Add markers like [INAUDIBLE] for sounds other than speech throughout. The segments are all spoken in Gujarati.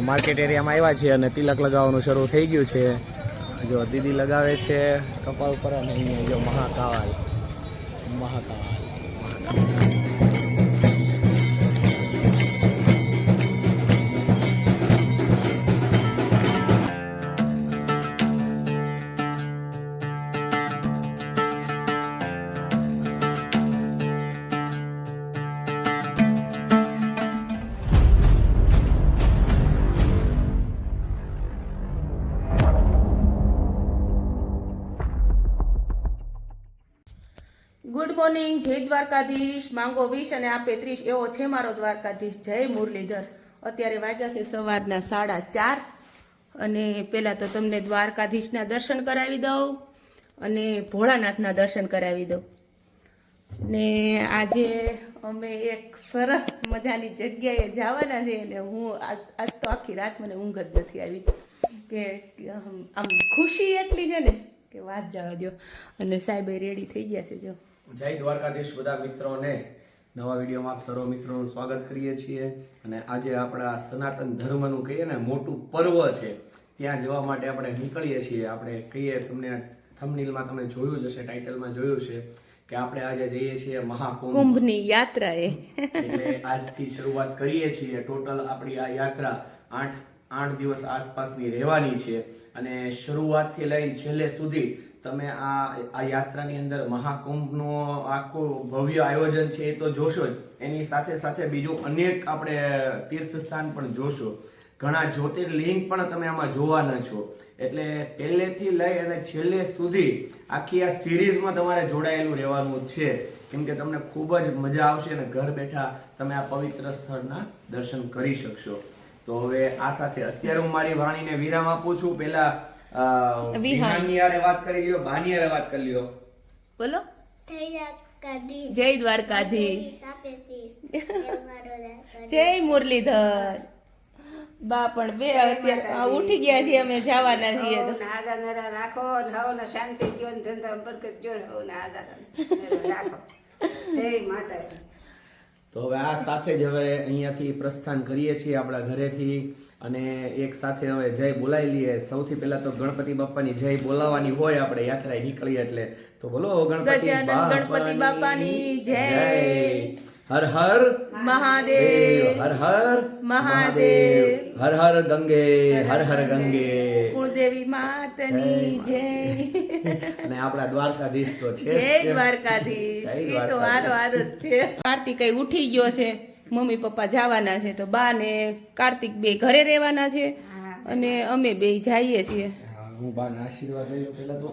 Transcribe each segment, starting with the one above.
માર્કેટ એરિયામાં આવ્યા છીએ અને તિલક લગાવવાનું શરૂ થઈ ગયું છે. જો દીદી લગાવે છે કપાળ ઉપર અને અહીંયા જો મહાકાવાલ. મહાકાવાલ. મહાકાલ દ્વારકાધીશ, માંગો વીસ અને આપે ત્રીસ એવો છે મારો દ્વારકાધીશ. જય મુરલીધર. અત્યારે વાગ્યા છે સવારના સાડા ચાર અને પહેલાં તો તમને દ્વારકાધીશના દર્શન કરાવી દઉં અને ભોળાનાથના દર્શન કરાવી દઉં. ને આજે અમે એક સરસ મજાની જગ્યાએ જવાના છે અને હું આજ તો આખી રાત મને ઊંઘ જ નથી આવી. કે આમ ખુશી એટલી છે ને કે વાત જવા દો અને સાહેબ રેડી થઈ ગયા છે જો. જય દ્વારકાધીશ બધા મિત્રોને. નવા વિડીયોમાં આપ સર્વ મિત્રોનું સ્વાગત કરીએ છીએ. અને આજે આપણા સનાતન ધર્મનું કહીએ ને મોટું પર્વ છે. ત્યાં જવા માટે આપણે નીકળીએ છીએ. આપણે કહીએ તમને થમનીલમાં તમે જોયું જ હશે ટાઇટલમાં જોયું છે કે આપણે આજે જઈએ છીએ મહાકુંભની કુંભની યાત્રા એ એટલે આજથી શરૂઆત કરીએ છીએ. ટોટલ આપણી આ યાત્રા આઠ આઠ દિવસ આસપાસની રહેવાની છે. અને શરૂઆતથી લઈને છેલ્લે સુધી તમે આ આ યાત્રાની અંદર મહાકુંભનું આખું ભવ્ય આયોજન છે એ તો જોશો જ. એની સાથે સાથે બીજું અનેક આપણે તીર્થ સ્થાન પણ જોશો. ઘણા જ્યોતિર્લિંગ પણ તમે આમાં જોવાના છો. એટલે પહેલેથી લઈ અને છેલ્લે સુધી આખી આ સિરીઝમાં તમારે જોડાયેલું રહેવાનું છે. કેમ કે તમને ખૂબ જ મજા આવશે અને ઘર બેઠા તમે આ પવિત્ર સ્થળના દર્શન કરી શકશો. તો હવે આ સાથે અત્યારે હું મારી વાણીને વિરામ આપું છું. અ, વિહાનની હારે વાત કરી લ્યો બાની હારે વાત કરી લ્યો. બોલો. જય દ્વારકાધીશ. જય મુરલીધર. બા પણ બે અત્યારે આ ઉઠી ગયા છીએ અમે જવાના છીએ તો. આદા નરા રાખો ને હવને શાંતિ દ્યો ને ધંધા બરકત દ્યો ને હવને આદા નરા રાખો. જય માતાજી. તો હવે આ સાથે જ હવે અહીંયાથી પ્રસ્થાન કરીએ છીએ આપણા ઘરેથી. અને એક સાથે હવે જય બોલાવી લઈએ. સૌથી પહેલા તો ગણપતિ બાપાની જય બોલાવવાની હોય આપણે યાત્રાએ નીકળીએ એટલે. તો બોલો ગણપતિ ગણપતિ બાપાની જય. હર હર મહાદેવ. હર હર મહાદેવ. હર હર ગંગે હર હર ગંગે. કુળદેવી માતની જય [LAUGHS] અને આપણા દ્વારકાધીશ તો છે જય. દ્વારકાધીશ. એ તો આરો હારો છે. કાર્તિક ઉઠી ગયો છે. મમ્મી પપ્પા જવાના છે તો બા ને કાર્તિક બે ઘરે રહેવાના છે અને અમે બે જઈએ છીએ. હું બાના આશીર્વાદ લઈ લઉં પહેલા તો.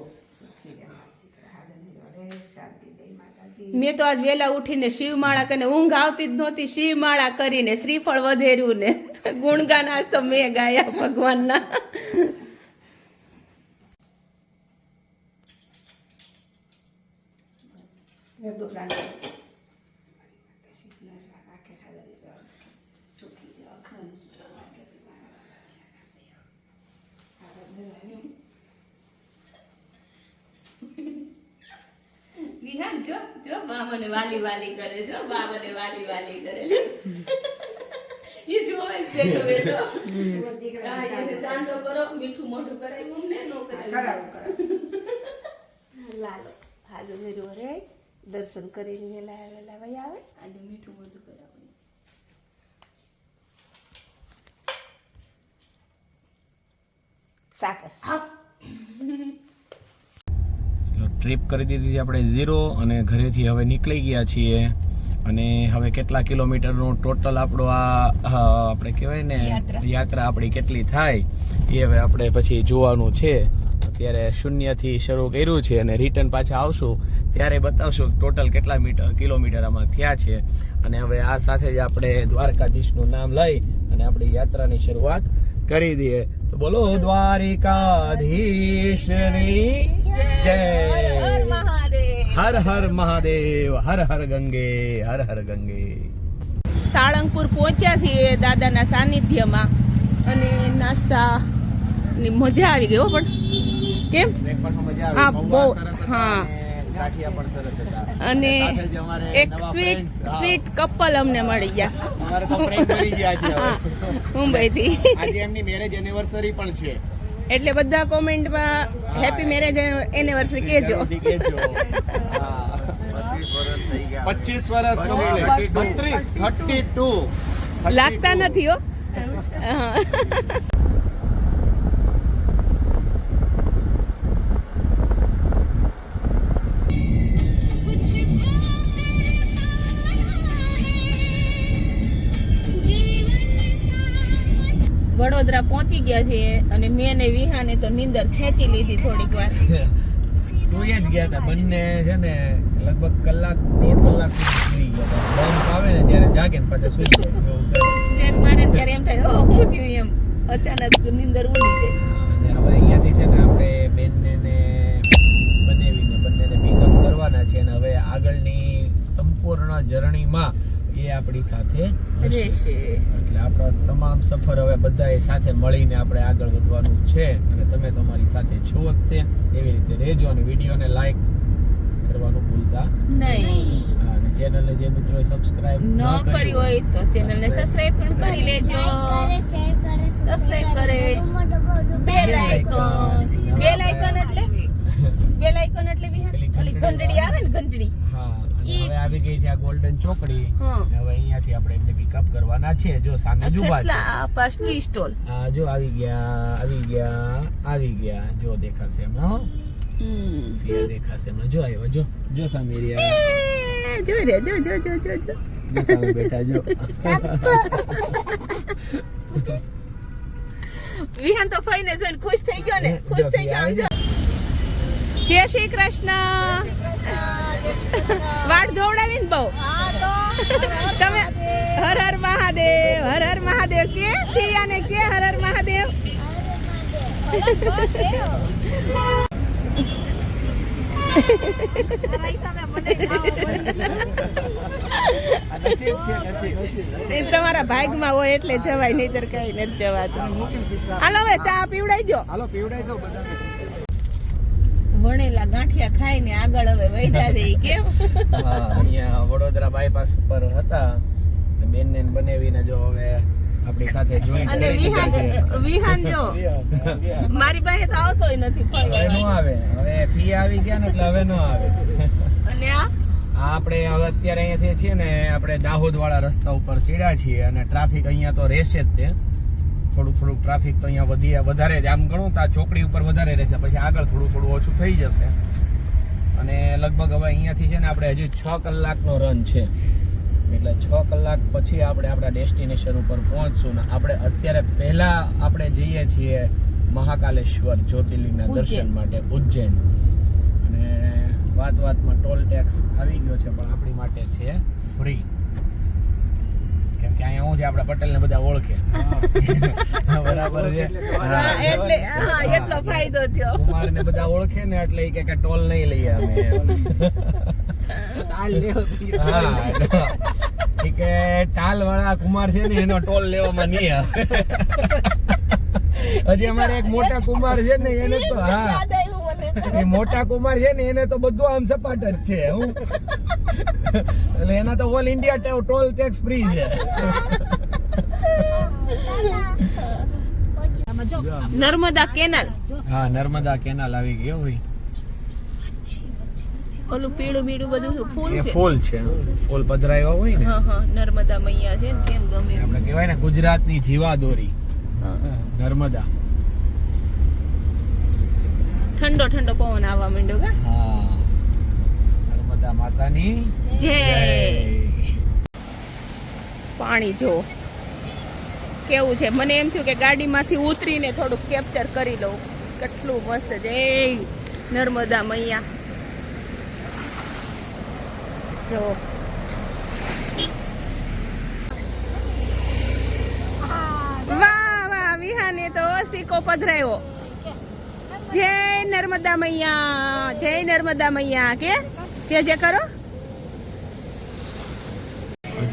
મેં તો આજ વેલા ઉઠીને શિવમાળા કરીને ઊંઘ આવતી જ નહોતી. શિવમાળા કરીને શ્રીફળ વધેર્યું ને. ગુણગાન આજ તો મેં ગાયા ભગવાનના. વિહાન જો બા મને વાલી વાલી કરે જો બા મને વાલી વાલી કરે. એ જોવે જ બેઠો બેઠો હા, એને ચાંદો કરો મીઠું મોઢું કરાયું અમને નો કરાવો કરાવો લાલો હાલો મેરું રે દર્શન કરીને વેલા વેલા વહી આવે. આજે મીઠું મોઢું કરાવ્યું સાકસ. ચલો ટ્રીપ કરી દીધી આપણે ઝીરો અને ઘરેથી હવે નીકળી ગયા છીએ. અને હવે કેટલા કિલોમીટરનું ટોટલ આપણો આ આપણે કહેવાય ને યાત્રા. આપણી કેટલી થાય એ હવે આપણે પછી જોવાનું છે. અત્યારે શૂન્યથી શરૂ કર્યું છે અને રિટર્ન પાછા આવશું. ત્યારે બતાવશું ટોટલ કેટલા મીટર કિલોમીટર આમાં થયા છે. અને હવે આ સાથે જ આપણે દ્વારકાધીશનું નામ લઈ અને આપણી યાત્રાની શરૂઆત કરી દઈએ. તો બોલો દ્વારિકાધીશની જય હર હર મહાદેવ હર હર ગંગે હર હર ગંગે સાળંગપુર પહોંચ્યા છીએ દાદાના સાનિધ્યમાં અને નાસ્તા ની મજા આવી ગઈ હો પણ કેમ? હા, બહુ, હા. અને ગાંઠિયા પણ સરસ હતા. અને સાથે જ અમારે એક સ્વીટ સ્વીટ કપલ અમને મળી ગયા. મુંબઈ [LAUGHS] આજે એમની મેરેજ એનિવર્સરી પણ છે. એટલે બધા કોમેન્ટમાં હેપી મેરેજ એનિવર્સરી કહેજો. કહેજો. પચીસ વર્ષ કમ્પ્લીટ થર્ટી ટુ લાગતા નથી હો. વડોદરા પહોંચી ગયા છીએ અને મેં ને વિહાને તો નીંદર ખેંચી લીધી થોડીક વાર. સોયા જ ગયા હતા. બંને છે ને લગભગ કલાક દોઢ કલાક સુધી ગયા હતા. બમ્પ આવે ને ત્યારે જાગે ને પાછા સુઈ જાય. એમ મારે ત્યારે એમ થાય હો હું થયું એમ. અચાનક નીંદર ઉડી જાય અને હવે અહીંયાથી છે ને આપણે બેનને ને બનાવીને બંનેને પિકઅપ કરવાના છે અને હવે આગળની સંપૂર્ણ જર્નીમાં એ આપણી સાથે રહેશે. એટલે આપણો તમામ સફર હવે બધાએ સાથે મળીને આપણે આગળ વધવાનું છે. અને તમે તમારી સાથે છો જ તે. એવી રીતે રહેજો અને વિડીયોને લાઈક કરવાનું ભૂલતા નહીં. અને ચેનલને જે મિત્રો સબસ્ક્રાઇબ ન કરી હોય તો ચેનલને સબસ્ક્રાઇબ પણ કરી લેજો. સબસ્ક્રાઇબ કરે બેલ આઇકોન બેલ આઇકોન એટલે? બેલ આઇકોન એટલે વિહાર ઘંટડી આવે ને ઘંટડી? હા. હવે આવી ગઈ છે આ ગોલ્ડન ચોકડી. હવે અહીંયાથી આપણે એમને પિકઅપ કરવાના છે. જો સામે જોવા છે સ્ટોલ હા જો આવી ગયા આવી ગયા આવી ગયા. જો દેખાશે એમાં હો. ફિયર દેખાશે એમાં જો આવ્યો જો જો સામે રહ્યા જો રે જો જો જો જો જો. બેઠા જો. વિહાન તો ફઈને જોઈને ખુશ થઈ ગયો ને. ખુશ થઈ ગયો. જય શ્રી કૃષ્ણ. વાટ જોવડાવીને બહુ. તમે હર હર મહાદેવ, હર હર મહાદેવ. કે પિયાને કે હર હર મહાદેવ? તમારા ભાગ ભાગમાં હોય એટલે જવાય, નહીતર કઈ નથી જવાતું. હાલો હવે ચા પીવડાઈ દો હાલો, પીવડાઈ દો બધાને. વણેલા ગાંઠિયા ખાઈને આગળ હવે વૈધા જઈ કેમ? હા અહીંયા વડોદરા બાયપાસ પર હતા. બેનને ને બનાવીને જો હવે આપણી સાથે જોઈન અને વિહાન વિહાન જો મારી પાસે તો આવતોય નથી હવે નો આવે. હવે ફી આવી ગયા ને એટલે હવે નો આવે. અને આ? આપણે હવે અત્યારે અહીંયાથી છીએ ને આપણે દાહોદ વાળા રસ્તા ઉપર ચીડા છીએ અને ટ્રાફિક અહીંયા તો રહેશે જ તે. થોડુંક થોડુંક ટ્રાફિક તો અહીંયા વધી વધારે જ આમ ગણું તો આ ચોકડી ઉપર વધારે રહેશે. પછી આગળ થોડું થોડું ઓછું થઈ જશે. અને લગભગ હવે અહીંયાથી છે ને આપણે હજુ છ કલાકનો રન છે. એટલે છ કલાક પછી આપણે આપણા ડેસ્ટિનેશન ઉપર પહોંચશું ને આપણે અત્યારે પહેલાં આપણે જઈએ છીએ મહાકાલેશ્વર જ્યોતિર્લિંગના દર્શન માટે ઉજ્જૈન. અને વાત વાતમાં ટોલ ટેક્સ આવી ગયો છે પણ આપણી માટે છે ફ્રી કે અહીંયા હું છે આપણા પટેલ ને બધા ઓળખે. બરાબર છે. હા, હા. એટલે હા એટલો ફાયદો થયો. કુમાર ને બધા ઓળખે ને એટલે કે કે ટોલ નહીં લઈએ અમે હા ઈ કે ટાલ વાળા કુમાર છે ને એનો ટોલ લેવામાં નહીં આવે. હજી અમારે એક મોટા કુમાર છે ને એને તો હા. એ મોટા કુમાર છે ને એને તો બધું આમ સપાટ જ છે હું. એટલે એના તો all India toll tax free છે. નર્મદા કેનાલ. હા નર્મદા કેનાલ આવી ગયો ભાઈ. ઓલું પીળું બીડું બધું ફૂલ છે? ફૂલ છે. ફૂલ પધરાવ્યા હોય ને. હા હા નર્મદા મૈયા છે ને કેમ ગમે આપણે કહેવાય ને ગુજરાતની જીવાદોરી નર્મદા. ઠંડો ઠંડો પવન આવવા માંડ્યો કા? હા. માતાની જય. પાણી જો. કેવું છે? મને એમ થયું કે ગાડીમાંથી ઉતરીને થોડુંક કેપ્ચર કરી લઉં. કેટલું મસ્ત. જય નર્મદા મૈયા. જો. વાહ વાહ વિહાને તો સિક્કો પધરાયો. જય નર્મદા મૈયા. જય નર્મદા મૈયા. કે? જે જે કરો.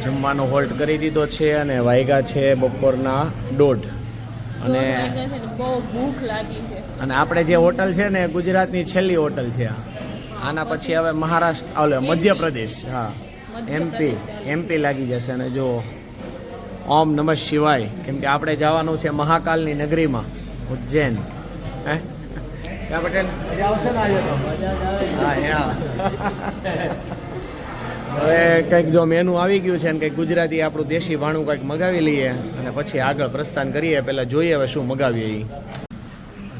જમવાનો હોલ્ટ કરી દીધો છે અને વાયગા છે બપોરના દોઢ. અને બહુ ભૂખ લાગી છે. અને આપણે જે હોટલ છે ને ગુજરાતની છેલ્લી હોટલ છે આના પછી હવે મહારાષ્ટ્ર ઓલે મધ્યપ્રદેશ હા. એમપી એમપી લાગી જશે અને જો ઓમ નમઃ શિવાય. કેમ કે આપણે જવાનું છે મહાકાલની નગરીમાં ઉજ્જૈન. હે? ક્યાં પટેલ? મજા આવશે ને આજે તો? હા હવે કંઈક જો મેનુ આવી ગયું છે ને કંઈક ગુજરાતી આપણું દેશી ભાણું કંઈક મગાવી લઈએ અને પછી આગળ પ્રસ્થાન કરીએ. પહેલાં જોઈએ હવે શું મગાવીએ એ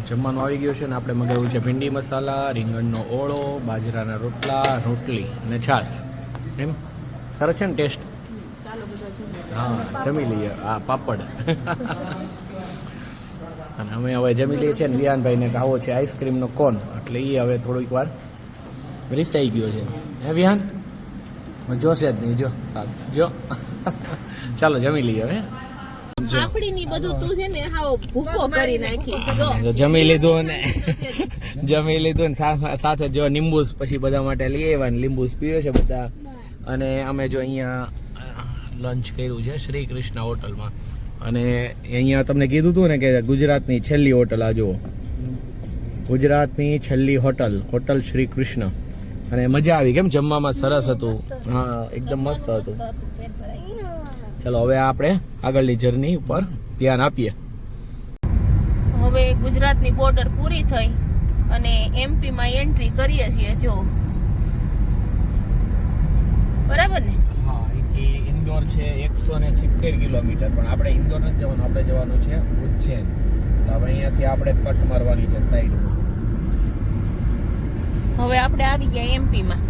જમવાનું આવી ગયું છે ને આપણે મગાવ્યું છે ભીંડી મસાલા રીંગણનો ઓળો બાજરાના રોટલા રોટલી અને છાશ. એમ? સરસ છે ને ટેસ્ટ હા જમી લઈએ. હા પાપડ. અને અમે હવે જમી લઈએ છીએ ને વિહાનભાઈને ખાવો છે આઈસ્ક્રીમનો કોન. એટલે એ હવે થોડીક વાર રીસાઈ ગયો છે. હે વિહાન? જોશે જ નહીં જો. સારું. જો. ચાલો જમી લઈએ હવે. બધું તું છે ને હાવ ભૂકો કરી નાખી. જમી લીધું ને જમી લીધું સાથે જો લીંબુસ પછી બધા માટે લઈ આવ્યા ને લીંબુસ પીવે છે બધા. અને અમે જો અહીંયા લંચ કર્યું છે શ્રી કૃષ્ણ હોટલમાં. અને અહીંયા તમને કીધું હતું ને કે ગુજરાતની છેલ્લી હોટલ આ જુઓ. ગુજરાતની છેલ્લી હોટલ હોટલ શ્રી કૃષ્ણ. અને મજા આવી કેમ? જમવામાં સરસ હતું. હા એકદમ મસ્ત હતું. ચલો હવે આપણે આગળની જર્ની ઉપર ધ્યાન આપીએ. હવે ગુજરાતની બોર્ડર પૂરી થઈ અને એમપીમાં એન્ટ્રી કરીએ છીએ જો. બરાબર ને? હા અહીંથી ઇન્દોર છે એકસો ને સિત્તેર કિલોમીટર પણ આપણે ઇન્દોર નથી જવાનું આપણે જવાનું છે ઉજ્જૈન. તો હવે અહીંયાથી આપણે કટ મારવાની છે સાઈડ હવે આપણે આવી ગયા એમપી માં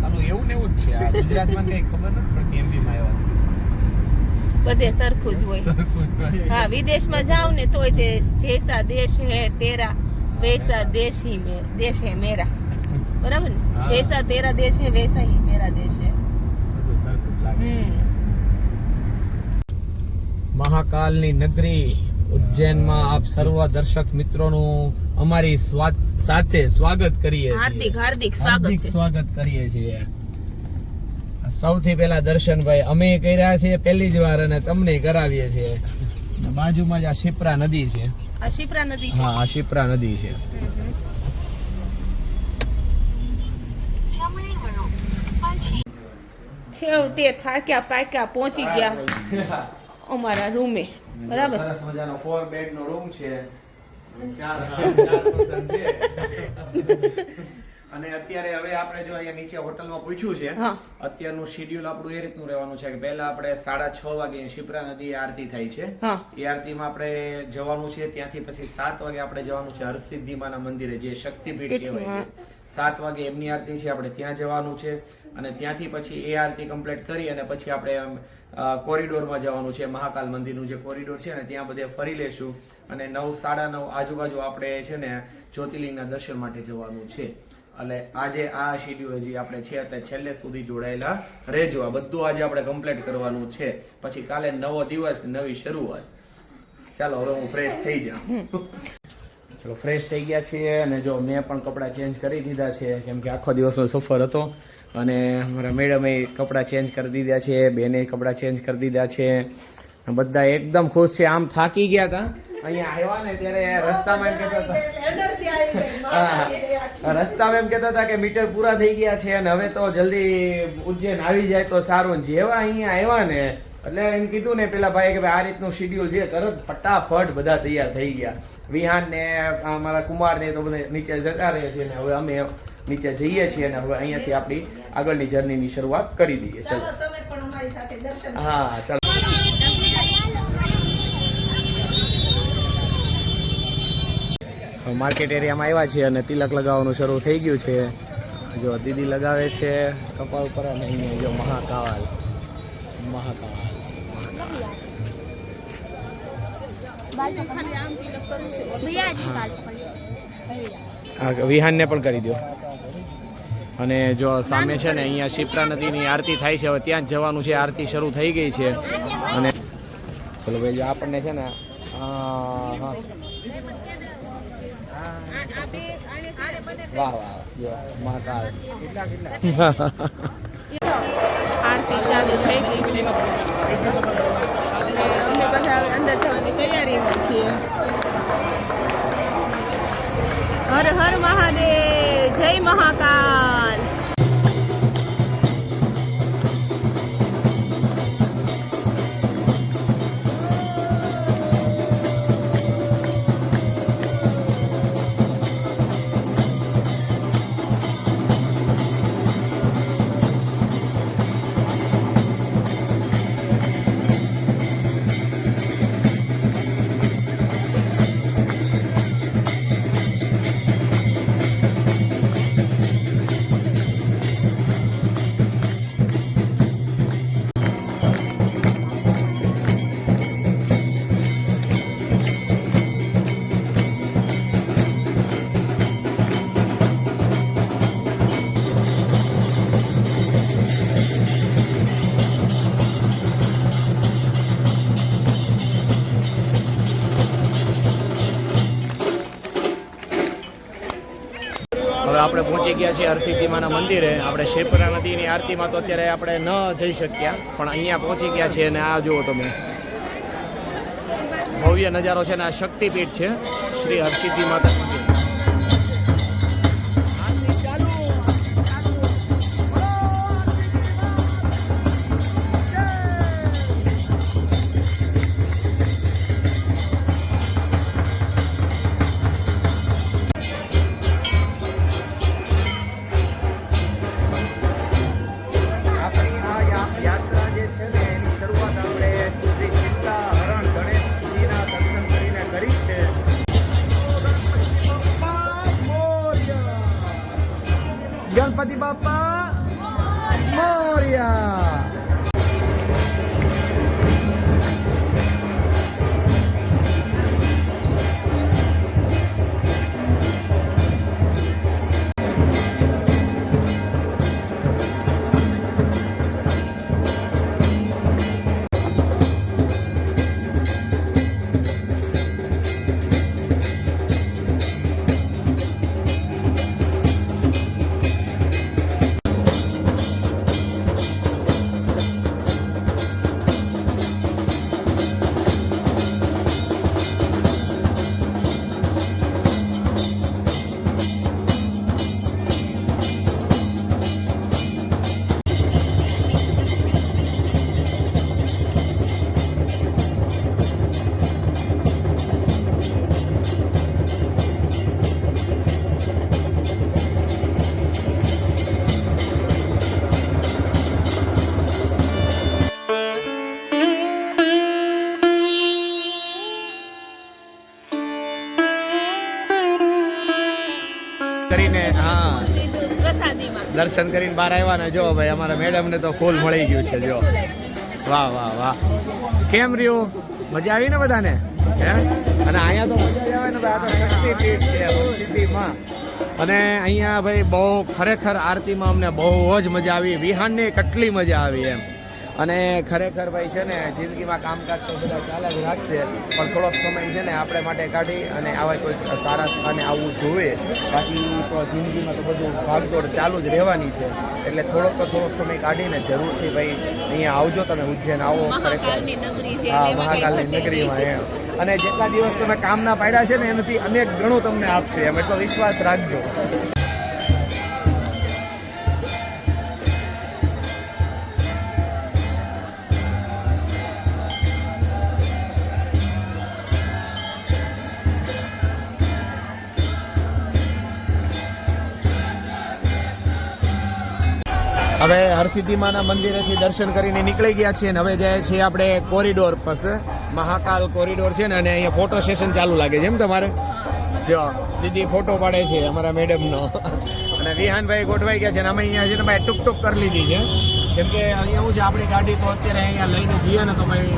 સાલું એવું ને એવું જ છે. આ ગુજરાતમાં કઈ ખબર નથી પડતી એમપીમાં આવ્યા બધે સરખું જ હોય. સરખું જ હોય. હા વિદેશમાં જાવ ને તોય તે જેસા દેશ હે તેરા વૈસા દેશ હી મે દેશ હે મેરા. બરાબર ને? જૈસા તેરા દેશ હે વૈસા હી મેરા દેશ હે મહાકાલની નગરી ઉજ્જૈનમાં આપ સર્વ દર્શક મિત્રોનું અમારી સાથે સ્વાગત કરીએ છીએ. હાર્દિક હાર્દિક સ્વાગત સ્વાગત કરીએ છીએ. સૌથી પહેલા દર્શનભાઈ અમે કર્યા છે પહેલી જ વાર અને તમને કરાવીએ છીએ. બાજુમાં જ આ શિપ્રા નદી છે. આ શિપ્રા નદી છે? હા આ શિપ્રા નદી છે. છેવટે થાક્યા પાક્યા પહોંચી ગયા. [LAUGHS] અમારા રૂમે. બરાબર? સરસ મજાનો ફોર બેડ નો રૂમ છે. ચાર ચાર [LAUGHS] person છે. [LAUGHS] અને અત્યારે હવે આપણે જો અહીંયા નીચે હોટલમાં પૂછ્યું છે અત્યારનું શેડ્યુલ આપણું એ રીતનું રહેવાનું છે કે પહેલા આપણે સાડા છ વાગે શિપ્રા નદી આરતી થાય છે. એ આરતીમાં આપણે જવાનું છે ત્યાંથી પછી સાત વાગે આપણે જવાનું છે હરસિદ્ધિમાના મંદિરે જે શક્તિપીઠ. કહેવાય છે. સાત વાગે એમની આરતી છે, આપણે ત્યાં જવાનું છે અને ત્યાંથી પછી એ આરતી કમ્પ્લીટ કરી અને પછી આપણે કોરિડોરમાં જવાનું છે, મહાકાલ મંદિરનું જે કોરિડોર છે ને, ત્યાં બધે ફરી લેશું અને નવ, સાડા નવ આજુબાજુ આપણે છે ને, જ્યોતિર્લિંગના દર્શન માટે જવાનું છે. એટલે આજે આ શેડ્યુલ હજી આપણે છે, એટલે છેલ્લે સુધી જોડાયેલા રહેજો. આ બધું આજે આપણે કમ્પ્લીટ કરવાનું છે. પછી કાલે નવો દિવસ, નવી શરૂઆત. ચાલો, હવે હું ફ્રેશ થઈ જાઉં. ચલો ફ્રેશ થઈ ગયા છીએ અને જો મેં પણ કપડાં ચેન્જ કરી દીધા છે કેમ કે આખો દિવસનો સફર હતો અને મારા મેડમે કપડાં ચેન્જ કરી દીધા છે બેને કપડાં ચેન્જ કરી દીધા છે. બધા એકદમ ખુશ છે આમ થાકી ગયા હતા. અહીંયા આવ્યા ને ત્યારે રસ્તામાં એમ કહેતા હતા. રસ્તામાં એમ કહેતા હતા કે મીટર પૂરા થઈ ગયા છે અને હવે તો જલ્દી ઉજ્જૈન આવી જાય તો સારું. ને જેવા અહીંયા આવ્યા ને એટલે એમ કીધું ને પેલા ભાઈ કે ભાઈ આ રીતનું શેડ્યુલ છે તરત ફટાફટ બધા તૈયાર થઈ ગયા. વિહાન ને અમારા મારા કુમાર ને તો બધા નીચે જતા રહે છે ને હવે અમે નીચે જઈએ છીએ અને હવે અહીંયાથી આપણી આગળની જર્નીની શરૂઆત કરી દઈએ. ચલો તમે પણ અમારી સાથે દર્શન હા ચાલો. માર્કેટ એરિયામાં આવ્યા છીએ અને તિલક લગાવવાનું શરૂ થઈ ગયું છે. જો દીદી લગાવે છે કપાળ ઉપર અને અહીંયા જો મહાકાલ મહાકાલ વિહાનને પણ કરી દો અને જો સામે છે ને, અહીંયા શિપ્રા નદીની આરતી થાય છે, હવે ત્યાં જ જવાનું છે, આરતી શરૂ થઈ ગઈ છે. અને ચલો ભાઈ આપણને છે ને વાહ વાહ જો અમે બધા અંદર જવાની તૈયારીમાં છીએ. હર હર મહાદેવ જય મહાકાલ. પહોંચી ગયા હરસિદ્ધિમાના મંદિરે. આપણે શેપરા નદીની આરતીમાં તો અત્યારે આપણે ન જઈ શક્યા, પણ અહીંયા પહોંચી ગયા છીએ અને આ જુઓ તમે. ભવ્ય નજારો છે અને આ શક્તિપીઠ છે શ્રી હરસિદ્ધિ માતા દર્શન કરીને બહાર આવ્યા ને જો ભાઈ, અમારા મેડમને તો ફૂલ મળી ગયું છે, જો. વાહ વાહ વાહ. કેમ રહ્યું? મજા આવી ને બધાને? હે? અને અહીંયા તો મજા આવે ને અને અહીંયા ભાઈ બહુ ખરેખર આરતીમાં અમને બહુ જ મજા આવી. વિહાનને કેટલી મજા આવી એમ. અને ખરેખર ભાઈ છે ને જિંદગીમાં કામકાજ તો બધા ચાલે જ રાખશે પણ થોડોક સમય છે ને આપણે માટે કાઢી અને આવા કોઈ સારા સ્થાને આવવું જોઈએ. બાકી તો જિંદગીમાં તો બધું ભાગદોડ ચાલુ જ રહેવાની છે. એટલે થોડોક તો થોડોક સમય કાઢીને જરૂરથી ભાઈ અહીંયા આવજો તમે ઉજ્જૈન આવો ખરેખર. હા મહાકાલની નગરીમાં એમ. અને જેટલા દિવસ તમે કામના પાડ્યા છે ને એનાથી અનેક ગણું તમને આપશે એમ. એટલો વિશ્વાસ રાખજો. હવે હરસિદ્ધિમાના મંદિરેથી દર્શન કરીને નીકળી ગયા છીએ અને હવે જાય છીએ આપણે કોરિડોર પાસે. મહાકાલ કોરિડોર છે ને, અને અહીંયા ફોટો સેશન ચાલુ લાગે છે એમ તમારે? જો, દીદી ફોટો પાડે છે અમારા મેડમનો. અને વિહાનભાઈ ગોઠવાઈ ગયા છે અને અમે અહીંયા છે ને ભાઈ ટૂક ટૂક કરી લીધી છે. કેમ કે અહીંયા એવું છે, આપણી ગાડી તો અત્યારે અહીંયા લઈને જઈએ ને તો ભાઈ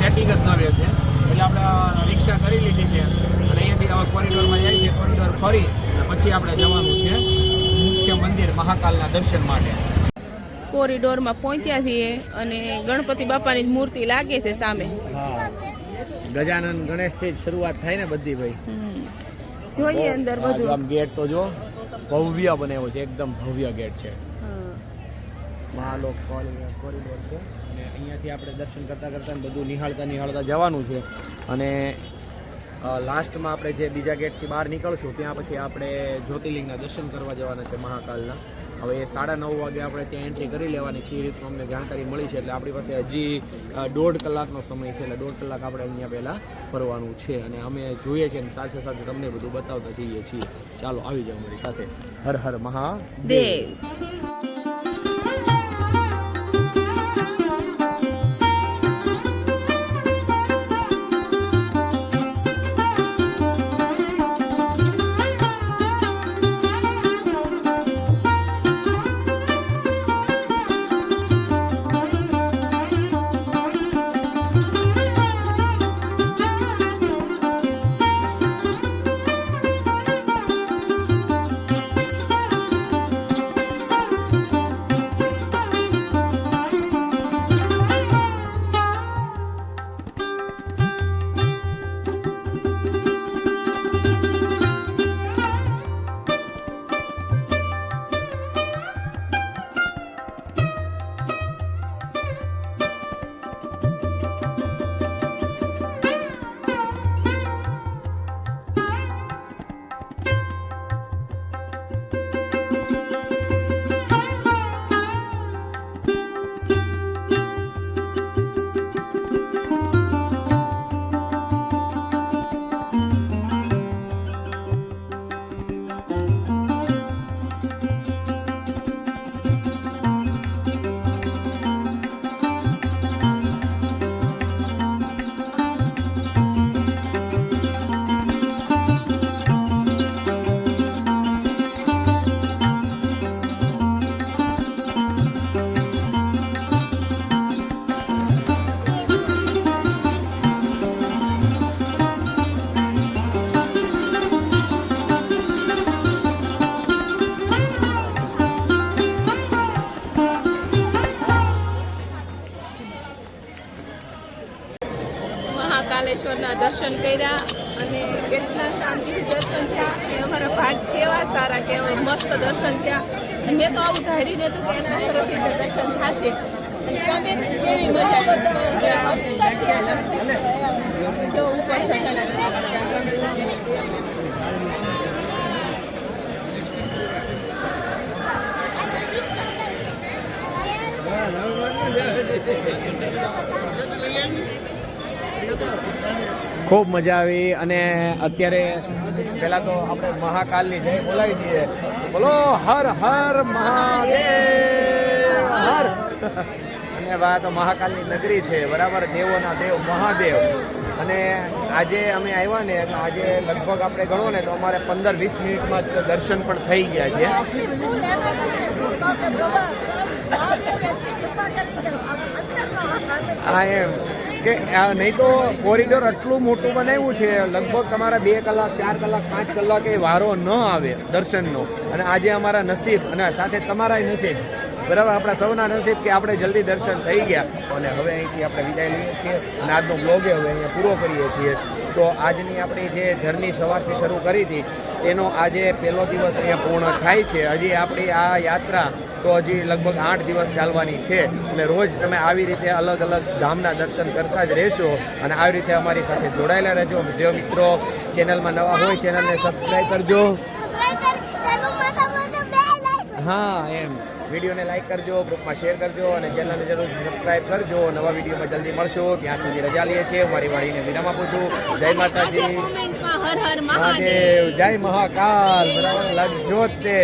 સેટિંગ જ ન રહેશે એટલે આપણે રિક્ષા કરી લીધી છે. અને અહીંયાથી આવા કોરિડોરમાં જાય છે, કોરિડોર ફરી પછી આપણે જવાનું છે મુખ્ય મંદિર મહાકાલના દર્શન માટે. કોરિડોરમાં પહોંચ્યા છીએ અને ગણપતિ બાપાની જ મૂર્તિ લાગે છે સામે. હા. ગજાનન ગણેશથી જ શરૂઆત થાય ને બધી ભાઈ. જોઈએ અંદર બધું. આમ ગેટ તો જો ભવ્ય બનાવ્યો છે એકદમ ભવ્ય ગેટ છે. હા. મહાલોક કોરિડોર છે. અને અહીંયાથી આપણે દર્શન કરતા કરતા બધું નિહાળતા નિહાળતા જવાનું છે. અને લાસ્ટમાં આપણે જે બીજા ગેટથી બહાર નીકળશું, ત્યાં પછી આપણે જ્યોતિર્લિંગના દર્શન કરવા જવાના છે મહાકાલના. હવે એ સાડા નવ વાગે આપણે ત્યાં એન્ટ્રી કરી લેવાની છે, એ રીતનું અમને જાણકારી મળી છે, એટલે આપણી પાસે હજી દોઢ કલાકનો સમય છે, એટલે દોઢ કલાક આપણે અહીંયા પહેલાં ફરવાનું છે, અને અમે જોઈએ છીએ અને સાથે સાથે તમને બધું બતાવતા જઈએ છીએ. ચાલો, આવી જાઓ અમારી સાથે. હર હર મહાદેવ. સારા કે મસ્ત દર્શન થયા. મેં તો આવું ધાર્યું નતું કે એટલા સરસ રીતે દર્શન થશે. ખૂબ મજા આવી અને અત્યારે પહેલા તો આપણે મહાકાલની જય બોલાવી દઈએ. બોલો હર હર મહાદેવ. હર. અને વા તો મહાકાલની નગરી છે બરાબર? દેવોના દેવ મહાદેવ. અને આજે અમે આવ્યા ને એટલે આજે લગભગ આપણે ગણો ને તો અમારે પંદર વીસ મિનિટમાં જ દર્શન પણ થઈ ગયા છે. હા એમ. કે નહીં તો કોરિડોર આટલું મોટું બનાવ્યું છે, લગભગ તમારા બે કલાક, ચાર કલાક, પાંચ કલાક એ વારો ન આવે દર્શનનો. અને આજે અમારા નસીબ અને સાથે તમારા નસીબ, બરાબર? આપણા સૌના નસીબ કે આપણે જલ્દી દર્શન થઈ ગયા. અને હવે અહીંથી આપણે વિદાય લઈએ છીએ. અને આજનો બ્લોગ હવે અહીંયા પૂરો કરીએ છીએ. તો આજની આપણી જે જર્ની સવારથી શરૂ કરી હતી, એનો આજે પહેલો દિવસ અહીંયા પૂર્ણ થાય છે. હજી આપણી આ યાત્રા તો હજી લગભગ આઠ દિવસ ચાલવાની છે. એટલે રોજ તમે આવી રીતે અલગ અલગ ધામના દર્શન કરતા જ રહેશો અને આવી રીતે અમારી સાથે જોડાયેલા રહેજો. જે મિત્રો ચેનલમાં નવા હોય ચેનલને સબસ્ક્રાઈબ કરજો. હા એમ. વિડીયોને લાઇક કરજો ગ્રુપમાં શેર કરજો અને ચેનલને જરૂર સબસ્ક્રાઈબ કરજો. નવા વિડીયોમાં જલ્દી મળશો. ત્યાં સુધી રજા લઈએ છીએ. મારી વાણીને વિરામ આપું છું. જય માતાજી. હર હર મહાદેવ. જય મહાકાલ. બરાબર? લગજો જ તે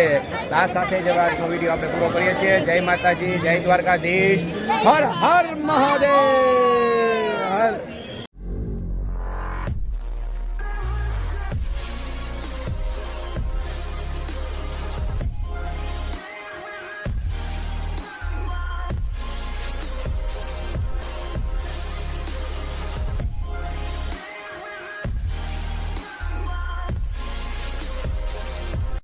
આ સાથે જ આજનો વીડિયો આપણે પૂરો કરીએ છીએ. જય માતાજી. જય દ્વારકાધીશ. હર હર મહાદેવ.